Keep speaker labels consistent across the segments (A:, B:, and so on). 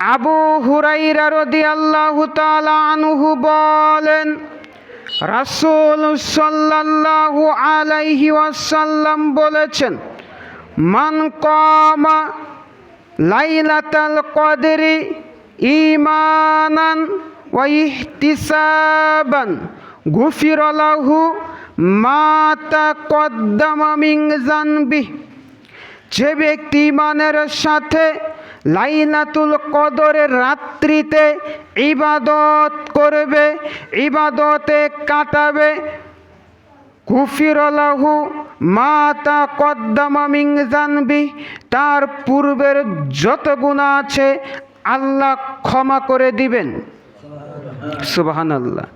A: আবু হুরাইরা রাদিয়াল্লাহু তাআলা আনহু বলেন, রাসূল সাল্লাল্লাহু আলাইহি ওয়াসাল্লাম বলেছেন, মান কামা লাইলাতাল কদরি ঈমানান ওয়া ইহতিসাবান গুফির লাহু মা তাকদ্দামা মিন যে ব্যক্তি ইমানের সাথে লাইলাতুল কদরের রাত্রিতে ইবাদত করবে, ইবাদতে কাটাবে কুফিরলাহু মাতা কদ্দামা মিং জানবি তার পূর্বের যত গুণা আছে আল্লাহ ক্ষমা করে দিবেন। সুবাহান আল্লাহ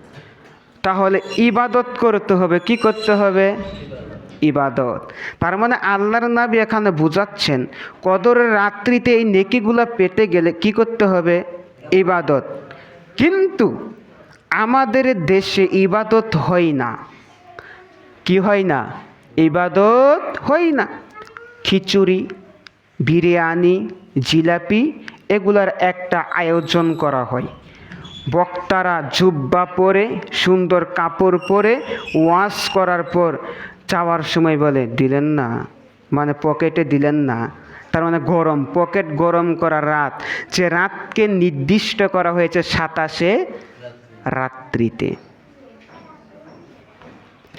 A: তাহলে ইবাদত করতে হবে, কি করতে হবে? ইবাদত। তার মানে আল্লাহর নাবি এখানে বুঝাচ্ছেন, কদরের রাত্রিতে এই নেকিগুলো পেতে গেলে কি করতে হবে? ইবাদত। কিন্তু আমাদের দেশে ইবাদত হয় না। কি হয় না? ইবাদত হয় না। খিচুড়ি, বিরিয়ানি, জিলাপি এগুলার একটা আয়োজন করা হয়। বক্তারা জুব্বা পরে, সুন্দর কাপড় পরে ওয়াশ করার পর যাওয়ার সময় বলে, দিলেন না। মানে পকেটে দিলেন না। তার মানে গরম, পকেট গরম করা রাত। যে রাতকে নির্দিষ্ট করা হয়েছে সাতাশে রাত্রিতে।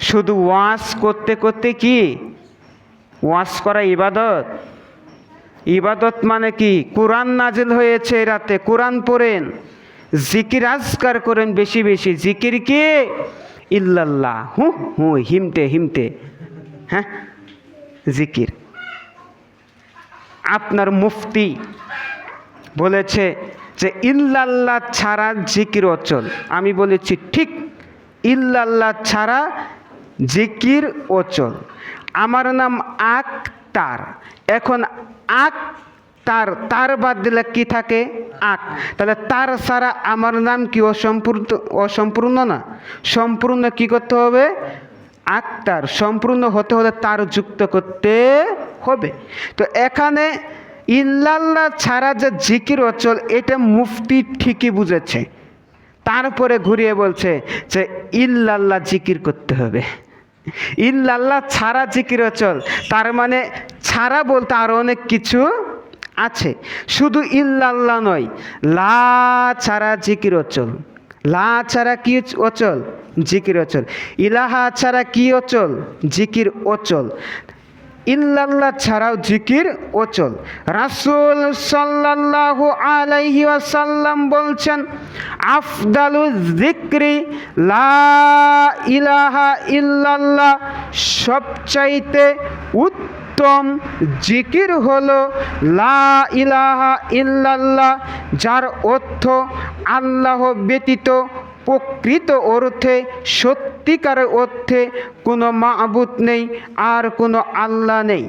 A: শুধু ওয়াশ করতে করতে কি? ওয়াশ করা ইবাদত? ইবাদত মানে কি? কোরআন নাজিল হয়েছে রাতে, কোরআন পড়েন। জিকির আজকার করেন বেশি বেশি। জিকির কি? ইল্লাল্লাহ, হু হু হিমতে হিমতে হ্যাঁ? জিকির। আপনার মুফতি বলেছে যে, ইল্লাল্লাহ ছাড়া জিকির অচল। আমি বলেছি, ঠিক, ইল্লাল্লাহ ছাড়া জিকির অচল। আমার নাম আক্তার। এখন আক তার তার বাদ দিলে কি থাকে? আক। তাহলে তার ছাড়া আমার নাম কি অসম্পূর্ণ অসম্পূর্ণ না? সম্পূর্ণ কি করতে হবে? আক্তার সম্পূর্ণ হতে হলে তার যুক্ত করতে হবে। তো এখানে ইল্লাল্লাহ ছাড়া যে জিকির অচল, এটা মুফতি ঠিকই বুঝেছে। তারপরে ঘুরিয়ে বলছে যে ইল্লাল্লাহ জিকির করতে হবে। ইল্লাল্লাহ ছাড়া জিকির অচল, তার মানে ছাড়া বলতে আরও অনেক কিছু আছে। শুধু ইল্লাল্লাহ নয়, লা ছাড়া জিকির অচল। লা ছাড়া কি অচল? জিকির অচল। ইলাহা ছাড়া কি অচল? জিকির অচল। ইল্লাল্লাহ ছাড়াও জিকির অচল। রাসূল সাল্লাল্লাহু আলাইহি ওয়াসাল্লাম বলছেন আফদালু যিকরি, লা ইলাহা ইল্লাল্লাহ সবচাইতে উত্তম জিকির হলো লা ইলাহা ইল্লাল্লাহ, যার অর্থ আল্লাহ ব্যতীত প্রকৃত অর্থে, সত্যিকার অর্থে কোনো মাবুত নেই, আর কোনো আল্লাহ নেই।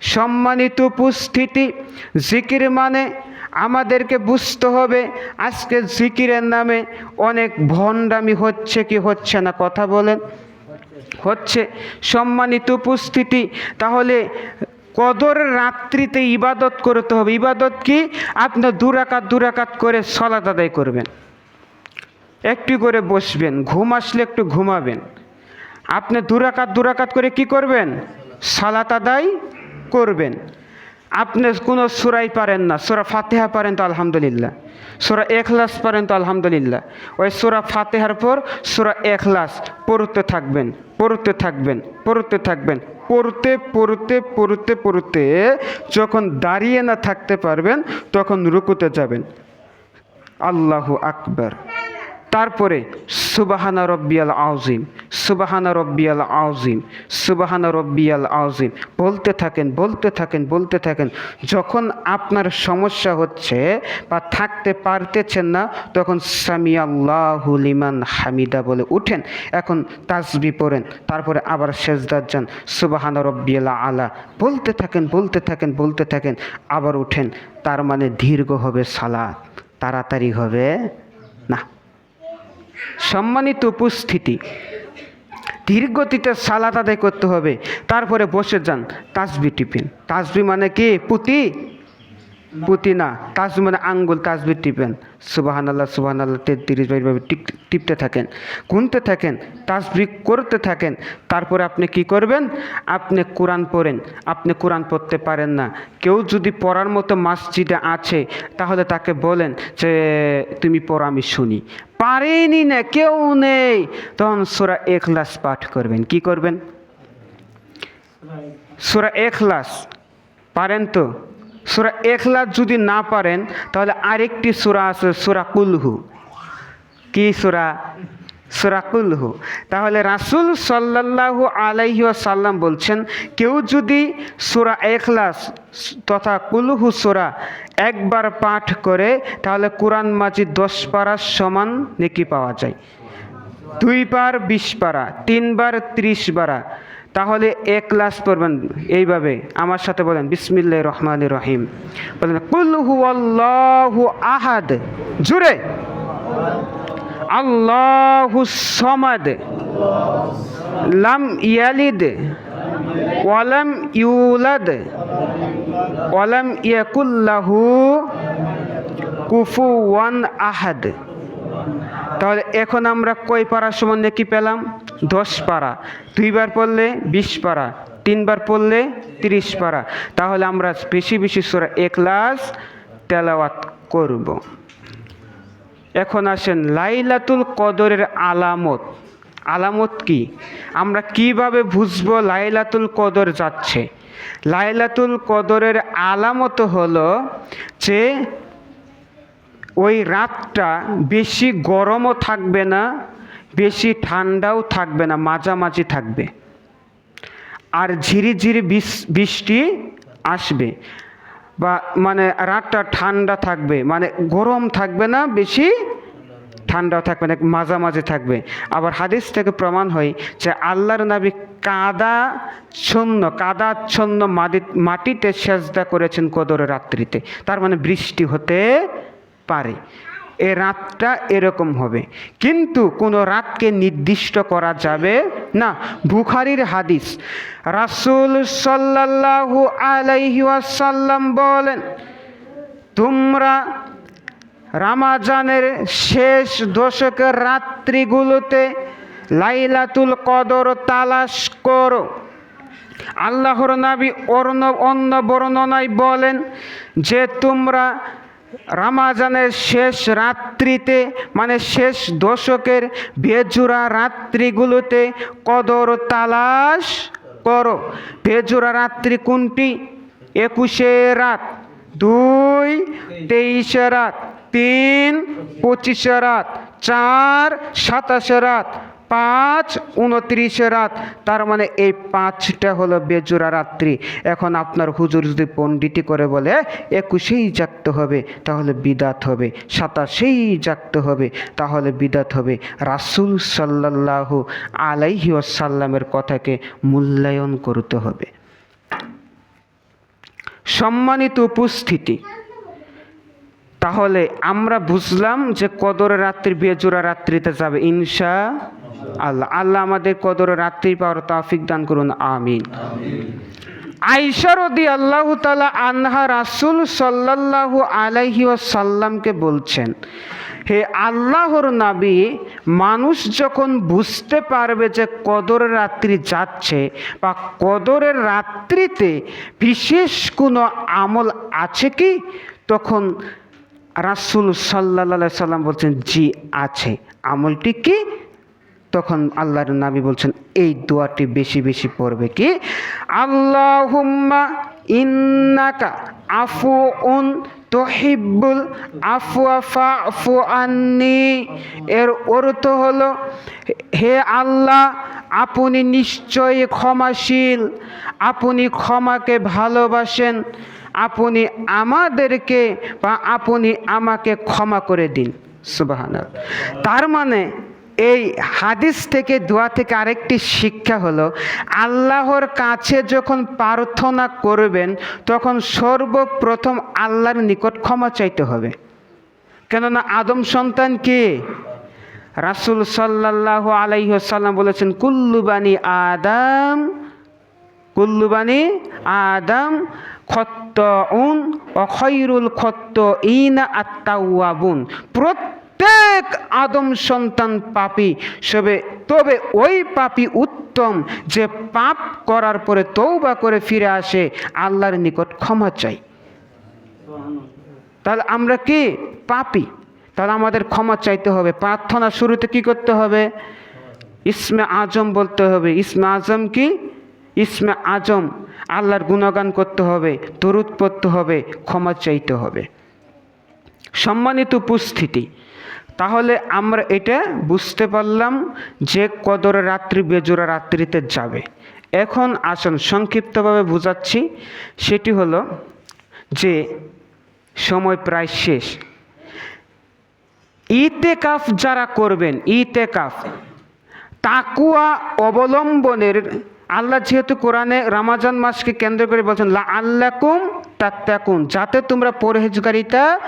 A: সম্মানিত উপস্থিতি, জিকির মানে আমাদেরকে বুঝতে হবে, আজকে জিকিরের নামে অনেক ভণ্ডামি হচ্ছে কি হচ্ছে না, কথা বলেন। হচ্ছে সম্মানিত উপস্থিতি। তাহলে কদর রাত্রিতে ইবাদত করতে হবে। ইবাদত কি? আপনার দুরাকাত দুরাকাত করে সলাত আদায় করবেন। একটু করে বসবেন। ঘুম আসলে একটু ঘুমাবেন। আপনি দুরাকাত দুরাকাত করে কি করবেন? সালাত আদায় করবেন। আপনি কোনো সুরাই পারেন না। সুরা ফাতেহা পারেন তো আলহামদুলিল্লাহ। সুরা এখলাস পারেন তো আলহামদুলিল্লাহ। ওই সুরা ফাতেহার পর সুরা এখলাস, পড়তে থাকবেন পড়তে থাকবেন পড়তে থাকবেন, পড়তে পড়তে পড়তে পড়তে যখন দাঁড়িয়ে না থাকতে পারবেন তখন রুকুতে যাবেন। আল্লাহু আকবার। তারপরে সুবাহানা রব্বিয়াল আউজিম সুবাহানা রব্বিয়াল আউজিম সুবাহানা রব্বিয়াল আউজিম বলতে থাকেন বলতে থাকেন বলতে থাকেন, যখন আপনার সমস্যা হচ্ছে বা থাকতে পারতেছেন না, তখন সামি আল্লাহু লিমান হামিদা বলে উঠেন, এখন তাজবি পড়েন, তারপরে আবার শেষদার যান, সুবাহানা রব্বিয়াল আলা। বলতে থাকেন বলতে থাকেন বলতে থাকেন, আবার উঠেন, তার মানে দীর্ঘ হবে সালাত, তাড়াতাড়ি হবে না। সম্মানিত উপস্থিতি। ধীরগতিতে সালাত আদায় করতে হবে। তারপরে বসে যান, তাসবি টিফিন। তাসবি মানে কি? পুঁতি পুঁতি না। তাজ মানে আঙ্গুল তাজবির টিপেন। সুবাহান আল্লাহ সুবাহান আল্লাহ তেত্রিশ বাইশভাবে টিপতে থাকেন, গুনতে থাকেন, তাজবি করতে থাকেন। তারপরে আপনি কি করবেন? আপনি কোরআন পড়েন। আপনি কোরআন পড়তে পারেন না। কেউ যদি পড়ার মতো মসজিদে আছে, তাহলে তাকে বলেন যে, তুমি পড়ো, আমি শুনি। পারেনি না, কেউ নেই। তখন সোরা এখলাস পাঠ করবেন। কি করবেন? সুরা এখলাস পারেন তো? সুরা এখলাস যদি না পারেন তাহলে আরেকটি সুরা আছে, সুরা কুলহু। কি সুরা? সুরা কুলহু। তাহলে রাসুল সাল্লাল্লাহু আলাইহি সাল্লাম বলছেন, কেউ যদি সুরা এখলাস তথা কুলহু সুরা একবার পাঠ করে, তাহলে কোরআন মাজিদ দশ পারার সমান নেকি পাওয়া যায়। দুইবার বিশ পারা তিনবার ত্রিশ বারা তাহলে এক ক্লাস পড়বেন এইভাবে। আমার সাথে বলেন বিসমিল্লাহ রহমান রহিম। বলেন, কুল আল্লাহু আহাদ। জুড়ে আল্লাহু সমাদ। লাম ইয়ালিদ ওয়ালাম ইউলাদ ওয়ালাম ইয়াকুল্লাহু কুফুওয়ান আহাদ। তাহলে এখন আমরা কয় পাড়ার সমান কি পেলাম? দশ পাড়া দুইবার পড়লে বিশ পাড়া তিনবার পড়লে তিরিশ পাড়া তাহলে আমরা বেশি বেশি সোরা একলাস তেলাওয়াত করব। এখন আসেন, লাইলাতুল কদরের আলামত। আলামত কি? আমরা কীভাবে বুঝব লাইলাতুল কদর যাচ্ছে? লাইলাতুল কদরের আলামত হলো যে ওই রাতটা বেশি গরমও থাকবে না, বেশি ঠান্ডাও থাকবে না, মাঝামাঝি থাকবে। আর ঝিরি ঝিরি বৃষ্টি আসবে। বা মানে রাতটা ঠান্ডা থাকবে মানে গরম থাকবে না, বেশি ঠান্ডাও থাকবে না, মাঝামাঝি থাকবে। আবার হাদিস থেকে প্রমাণ হয় যে আল্লাহর নাবি কাদা ছন্ন কাদাচ্ছন্ন মাটি মাটিতে সেজদা করেছেন কদরের রাত্রিতে। তার মানে বৃষ্টি হতে পারে। এ রাতটা এরকম হবে। কিন্তু কোনো রাতকে নির্দিষ্ট করা যাবে না। বুখারির হাদিস, রাসুল সাল্লাল্লাহু আলাইহি ওয়াসাল্লাম বলেন, তোমরা রামাজানের শেষ দশকের রাত্রিগুলোতে লাইলাতুল কদর তালাশ করো। আল্লাহর নাবি অন্য অন্য বর্ণনায় বলেন যে, তোমরা রামাজানের শেষ রাত্রিতে মানে শেষ দশকের বেজুরা রাত্রিগুলোতে কদর তালাশ করো। বেজুরা রাত্রি কোনটি? একুশে রাত, দুই, তেইশে রাত, তিন, পঁচিশে রাত, চার, সাতাশে রাত পাঁচ, উনত্রিশে রাত। তার মানে এই পাঁচটা হলো বেজোড়া রাত্রি। এখন আপনার হুজুর যদি পণ্ডিতি করে বলে, একুশেই জাগতে হবে, তাহলে বিদাত হবে। সাতাশেই জাগতে হবে, তাহলে বিদাত হবে। রাসুল সাল্লাল্লাহু আলাইহি আসাল্লামের কথাকে মূল্যায়ন করতে হবে। সম্মানিত উপস্থিতি, তাহলে আমরা বুঝলাম যে কদর রাত্রি, বেজোড়া রাত্রিতে যাবে ইনশা আল্লাহ। আল্লাহ আমাদের কদর রাত্রি পাওয়ার তাফিক দান করুন, আমিন। আইসারদি আল্লাহ তালা আনহা রাসুল সাল্লাল্লাহু আলাইহি সাল্লামকে বলছেন, হে আল্লাহর নাবি, মানুষ যখন বুঝতে পারবে যে কদরের রাত্রি যাচ্ছে বা কদরের রাত্রিতে বিশেষ কোনো আমল আছে কি? তখন রাসুল সাল্লা সাল্লাম বলছেন, জি, আছে। আমলটি কি? তখন আল্লাহর নাবি বলছেন, এই দোয়াটি বেশি বেশি পড়বে কি? আল্লাহুম্মা ইন্নাকা আফু উন তোহিব্বুল আফুয়া আফু আন্নি। এর অর্থ হলো, হে আল্লাহ, আপনি নিশ্চয়ই ক্ষমাশীল, আপনি ক্ষমাকে ভালোবাসেন, আপনি আমাদেরকে বা আপনি আমাকে ক্ষমা করে দিন। সুবাহান তার মানে এই হাদিস থেকে, দোয়া থেকে আরেকটি শিক্ষা হলো, আল্লাহর কাছে যখন প্রার্থনা করবেন, তখন সর্বপ্রথম আল্লাহর নিকট ক্ষমা চাইতে হবে। কেননা আদম সন্তান কে? রাসুল সাল্লাহ আলাইসাল্লাম বলেছেন কুল্লুবানি আদম কুল্লুবানি আদম খত্ত উন অখৈরুল খত্ত ইনা আত্মাউয়াবুন প্রত্যেক আদম সন্তান পাপি। সবে, তবে ওই পাপি উত্তম যে পাপ করার পরে তৌবা করে ফিরে আসে, আল্লাহর নিকট ক্ষমা চাই। তাহলে আমরা কি? পাপি। তাহলে আমাদের ক্ষমা চাইতে হবে। প্রার্থনা শুরুতে কি করতে হবে? ইসমে আজম বলতে হবে। ইসমে আজম কি? ইসমে আজম। আল্লাহর গুণগান করতে হবে, দরুদ পড়তে হবে, ক্ষমা চাইতে হবে। সম্মানিত উপস্থিতি। তাহলে আমরা এটা বুঝতে পারলাম যে কদর রাত্রি বেজোড়া রাত্রিতে যাবে। এখন আসুন, সংক্ষিপ্তভাবে বোঝাচ্ছি। সেটি হলো যে সময় প্রায় শেষ। ইতে কাফ যারা করবেন ইতে কাফ তাকুয়া অবলম্বনের, আল্লাহ যেহেতু কোরআনে রামাজান মাসকে কেন্দ্র করে বলছেন, লা আল্লাকুম তাত্তাকুন, যাতে তোমরা পরহেজগারিতা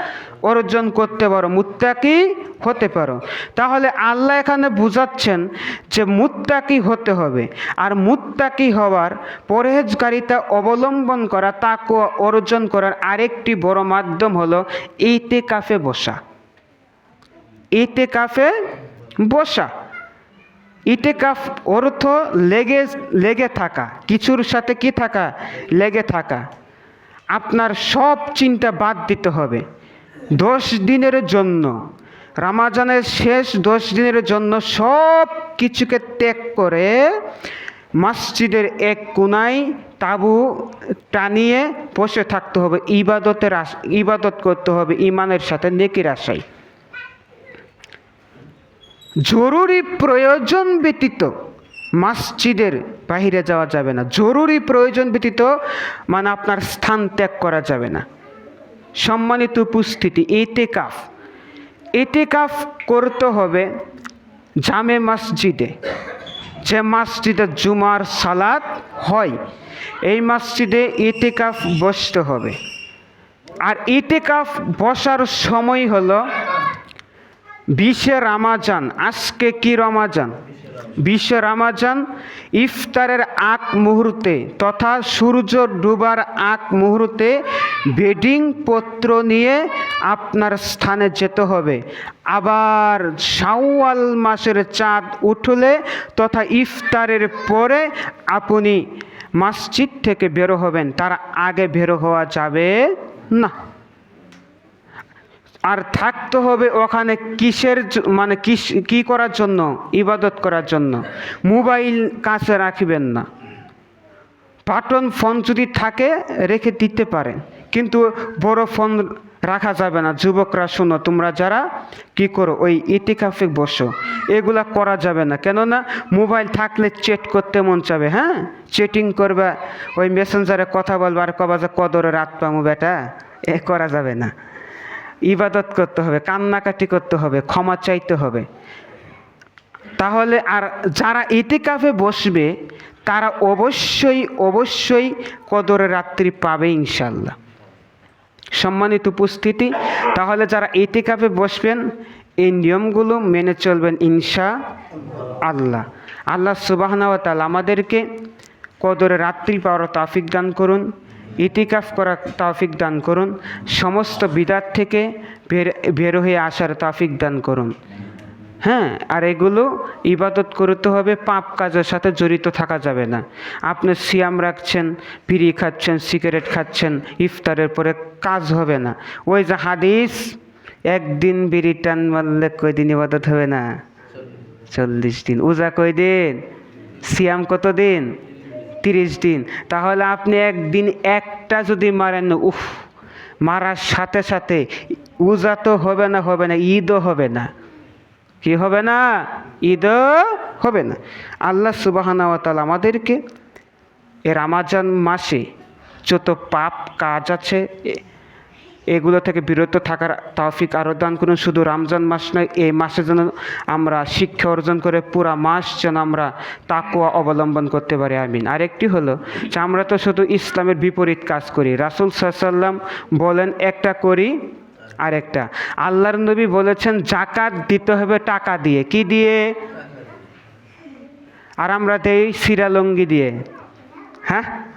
A: অর্জন করতে পারো, মুত্তাকি হতে পারো। তাহলে আল্লাহ এখানে বুঝাচ্ছেন যে মুত্তাকি হতে হবে। আর মুত্তাকি হওয়ার পরহেজগারিতা অবলম্বন করা তাকুয়া অর্জন করার আরেকটি বড় মাধ্যম হলো ইতে কাফে বসা। ইতে কাফে বসা। ইটেকাফ অর্থ লেগে লেগে থাকা। কিছুর সাথে কি থাকা? লেগে থাকা। আপনার সব চিন্তা বাদ দিতে হবে। দশ দিনের জন্য, রামাজানের শেষ দশ দিনের জন্য সব কিছুকে ত্যাগ করে মসজিদের এক কোনায় তাবু টানিয়ে বসে থাকতে হবে। ইবাদতের ইবাদত করতে হবে ইমানের সাথে, নেকির আশায়। জরুরি প্রয়োজন ব্যতীত মসজিদের বাহিরে যাওয়া যাবে না। জরুরি প্রয়োজন ব্যতীত মানে আপনার স্থান ত্যাগ করা যাবে না। সম্মানিত উপস্থিতি এতে কাফ এতে কাফ করতে হবে জামে মসজিদে। যে মসজিদে জুমার সালাত হয়, এই মসজিদে ইতেকাফ বসতে হবে। আর ইতেকাফ বসার সময় হলো বিশে রামাজান। আজকে কি রমাজান? বিশ্বে রামাজান ইফতারের আগ মুহূর্তে তথা সূর্য ডুবার আগ মুহূর্তে বেডিং পত্র নিয়ে আপনার স্থানে যেতে হবে। আবার শাওয়াল মাসের চাঁদ উঠলে তথা ইফতারের পরে আপনি মসজিদ থেকে বেরো হবেন, তার আগে বেরো হওয়া যাবে না। আর থাকতে হবে ওখানে কিসের মানে কিস, কী করার জন্য? ইবাদত করার জন্য। মোবাইল কাছে রাখবেন না। বাটন ফোন যদি থাকে, রেখে দিতে পারে। কিন্তু বড় ফোন রাখা যাবে না। যুবকরা শোনো, তোমরা যারা কি করো, ওই ইতিকাফে বসো। এগুলা করা যাবে না। কেননা মোবাইল থাকলে চেট করতে মন চাবে হ্যাঁ? চেটিং করবে, ওই মেসেঞ্জারে কথা বলবে, আর কবা যে, কদরে রাত পামু বেটা। এ করা যাবে না। ইবাদত করতে হবে, কান্নাকাটি করতে হবে, ক্ষমা চাইতে হবে। তাহলে আর যারা ইতিকাফে বসবে, তারা অবশ্যই অবশ্যই কদরে রাত্রি পাবে ইনশাল্লাহ সম্মানিত উপস্থিতি, তাহলে যারা ইতিকাফে বসবেন, এই নিয়মগুলো মেনে চলবেন ইনশা আল্লাহ আল্লাহ সুবাহনাওয়া তাল আমাদেরকে কদরে রাত্রি পাওয়ার তাফিক দান করুন। ইতিকাফ করার তাফিক দান করুন। সমস্ত বিদাত থেকে বের হয়ে আসার তাফিক দান করুন। হ্যাঁ আর এগুলো ইবাদত করতে হবে, পাপ কাজের সাথে জড়িত থাকা যাবে না। আপনি সিয়াম রাখছেন, বিড়ি খাচ্ছেন, সিগারেট খাচ্ছেন, ইফতারের পরে কাজ হবে না। ওই যে হাদিস, একদিন বিড়ি টান মারলে কয়দিন ইবাদত হবে না? চল্লিশ দিন। উজা কয়দিন? সিয়াম কত দিন তিরিশ দিন। তাহলে আপনি একদিন একটা যদি মারেন, উফ, মারার সাথে সাথে উজা তো হবে না হবে না, ঈদও হবে না। কি হবে না? ঈদও হবে না। আল্লাহ সুবাহানা সুবাহানাওয়াতাল আমাদেরকে এ রামাজান মাসে যত পাপ কাজ আছে এগুলো থেকে বিরত থাকার তৌফিক আরও দান করুন। শুধু রমজান মাস নয়, এই মাসে যেন আমরা শিক্ষা অর্জন করে পুরা মাস যেন আমরা তাকুয়া অবলম্বন করতে পারি, আমিন। আরেকটি হলো যে আমরা তো শুধু ইসলামের বিপরীত কাজ করি। রাসুল সাল্লাম বলেন, একটা করি, আরেকটা। আল্লাহর নবী বলেছেন, জাকাত দিতে হবে টাকা দিয়ে। কি দিয়ে? আর আমরা দেই সিরালঙ্গি দিয়ে। হ্যাঁ?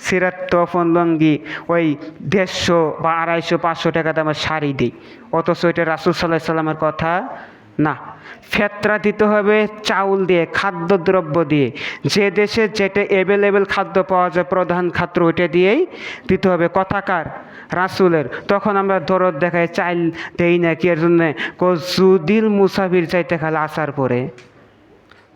A: সিরাত তফন লঙ্গি ওই দেড়শো বা আড়াইশো, পাঁচশো টাকা দামের শাড়ি দিই। অথচ এটা রাসুল সাল্লাহ সাল্লামের কথা না। ফেতরা দিতে হবে চাউল দিয়ে, খাদ্যদ্রব্য দিয়ে। যে দেশে যেটা অ্যাভেলেবেল খাদ্য পাওয়া যায়, প্রধান খাদ্য ওইটা দিয়েই দিতে হবে। কথাকার রাসুলের। তখন আমরা দরদ দেখাই, চাইল দেই না কি? এর জন্যে কজুদিল মুসাফির চাইতে খালে আসার পরে।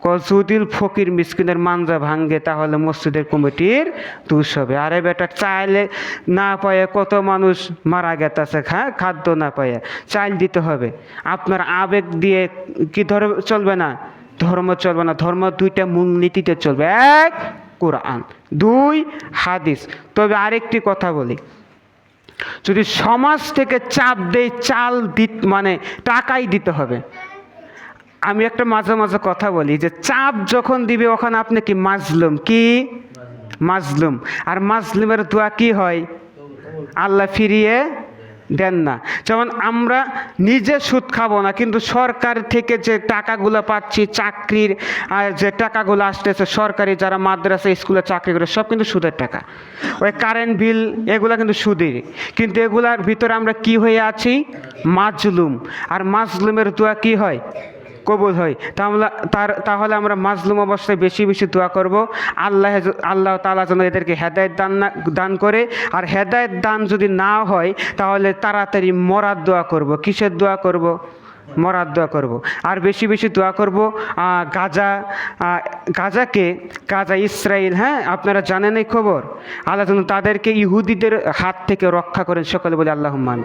A: কজুদিল ফকির মিসকিনের মানজা ভাঙ্গে, তাহলে মসজিদের কমিটির দুষ হবে। আরে বেটা, চাইলে না পায়ে কত মানুষ মারা গেতেছে হ্যাঁ? খাদ্য না পায়ে। চাইল দিতে হবে। আপনার আবেগ দিয়ে কি ধরে চলবে না? ধর্ম চলবে না। ধর্ম দুইটা মূলনীতিতে চলবে। এক, কোরআন। দুই, হাদিস। তবে আরেকটি কথা বলি। যদি সমাজ থেকে চাপ দেয় চাল দিত মানে টাকাই দিতে হবে। আমি একটা মাঝে মাঝে কথা বলি যে চাপ যখন দিবে ওখানে আপনি কি মাজলুম? কি? মাজলুম। আর মাজলুমের দোয়া কি হয়? আল্লাহ ফিরিয়ে দেন না। যেমন আমরা নিজে সুদ খাব না, কিন্তু সরকার থেকে যে টাকাগুলো পাচ্ছি, চাকরির আর যে টাকাগুলো আসতেছে, সরকারি যারা মাদ্রাসা, স্কুলে চাকরি করে, সব কিন্তু সুদের টাকা। ওই কারেন্ট বিল এগুলো কিন্তু সুদের। কিন্তু এগুলার ভিতরে আমরা কি হয়ে আছি? মাজলুম। আর মাজলুমের দোয়া কি হয়? কবুল হয়। তাহলে, তার, তাহলে আমরা মাজলুম অবস্থায় বেশি বেশি দোয়া করব। আল্লাহ আল্লাহ তালা যেন এদেরকে হেদায়ত দান না, দান করে। আর হেদায়ত দান যদি না হয়, তাহলে তাড়াতাড়ি মরার দোয়া করব। কিসের দোয়া করব? মরার দোয়া করব। আর বেশি বেশি দোয়া করব। গাজা গাজাকে, গাজা ইসরায়েল হ্যাঁ আপনারা জানেন এই খবর? আল্লাহ যেন তাদেরকে ইহুদিদের হাত থেকে রক্ষা করেন। সকলে বলে আল্লাহ মান